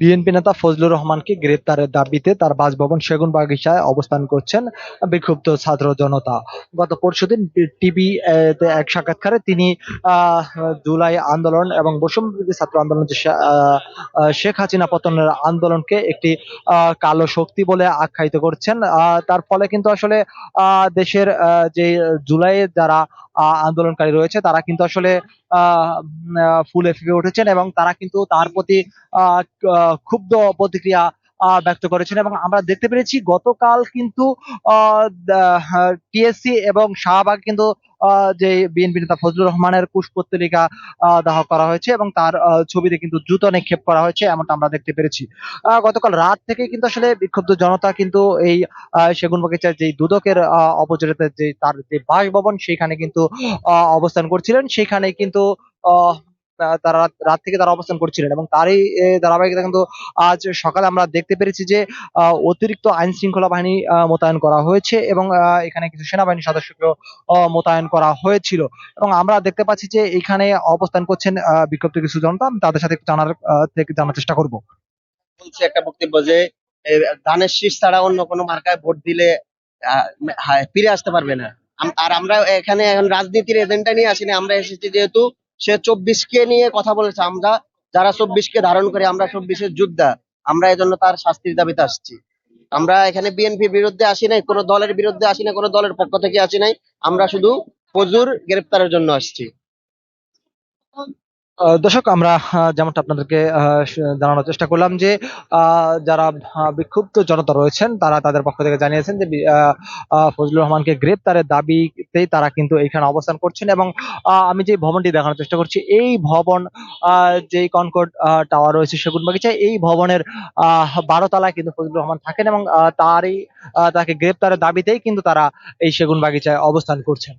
BNP নেতা ফজলুর রহমানকে গ্রেপ্তারের দাবিতে তার বাসভবন সেগুন বাগিচায় অবস্থান করছেন বিক্ষুব্ধ ছাত্র জনতা। গত পরশুদিন টিভি এক সাক্ষাৎকারে তিনি জুলাই আন্দোলন এবং বিরোধী ছাত্র আন্দোলন শেখ হাসিনা পতনের আন্দোলনকে একটি কালো শক্তি বলে আখ্যায়িত করছেন। তার ফলে কিন্তু আসলে দেশের যে জুলাইয়ে যারা আন্দোলনকারী রয়েছে তারা কিন্তু আসলে আহ, ফুলে ফেপে উঠেছেন এবং তারা কিন্তু তার প্রতি ক্ষুব্ধ প্রতিক্রিয়া ব্যক্ত করেছেন এবং আমরা দেখতে পেরেছি গতকাল কিন্তু টিএসসি এবং শাহবাগ কিন্তু যে বিএনপি নেতা ফজলুর রহমানের কুশপুত্তলিকা দাহ করা হয়েছে এবং তার ছবিতে কিন্তু জুতো নিক্ষেপ করা হয়েছে এমনটা আমরা দেখতে পেরেছি। গতকাল রাত থেকে কিন্তু আসলে বিক্ষুব্ধ জনতা কিন্তু এই সেগুন বাগিচার যে দুদকের অপোজিটে যে তার যে বাসভবন সেখানে কিন্তু অবস্থান করছিলেন। সেখানে কিন্তু আহ, তারা রাত- থেকে তারা অবস্থান করছিলেন এবং তারই ধারাবাহিকতা কিন্তু আজ সকালে আমরা দেখতে পেরেছি যে অতিরিক্ত আইন শৃঙ্খলা বাহিনী মোতায়েন করা হয়েছে এবং এখানে কিছু সেনাবাহিনী সদস্যকেও মোতায়েন করা হয়েছিল। এবং আমরা দেখতে পাচ্ছি যে এখানে অবস্থান করছেন বিক্ষুব্ধ কিছু জনতা তাদের সাথে জানার থেকে জানার চেষ্টা করব। বলছে একটা বক্তব্য যে ধানের শীষ ছাড়া অন্য কোনো মার্কায় ভোট দিলে আহ, ফিরে আসতে পারবে না। আর আমরা এখানে এখন রাজনীতির এজেন্ডা নিয়ে আসিনি। আমরা এসেছি যেহেতু সে চব্বিশ কে নিয়ে কথা বলেছে আমরা। যারা চব্বিশ কে ধারণ করি আমরা চব্বিশের যোদ্ধা, আমরা এজন্য তার শাস্তির দাবিতে আসছি। আমরা এখানে বিএনপির বিরুদ্ধে আসি নাই, কোনো দলের বিরুদ্ধে আসি না কোনো দলের পক্ষ থেকে আসি নাই। আমরা শুধু ফজুর গ্রেপ্তারের জন্য আসছি। দর্শক আমরা যেমনটা আপনাদেরকে জানানোর চেষ্টা করলাম যে যারা বিক্ষুব্ধ জনতা রয়েছেন তারা তাদের পক্ষ থেকে জানিয়েছেন যে ফজলুর রহমানকে গ্রেপ্তারের দাবিতেই তারা কিন্তু এখানে অবস্থান করছেন এবং আমি যে ভবনটি দেখানোর চেষ্টা করছি এই ভবন যেই কনকর্ড টাওয়ার রয়েছে সেগুন বাগিচা এই ভবনের আহ, বারো তলায় কিন্তু ফজলুর রহমান থাকেন এবং তারই তাকে গ্রেপ্তারের দাবিতেই কিন্তু তারা এই সেগুন বাগিচায় অবস্থান করছেন।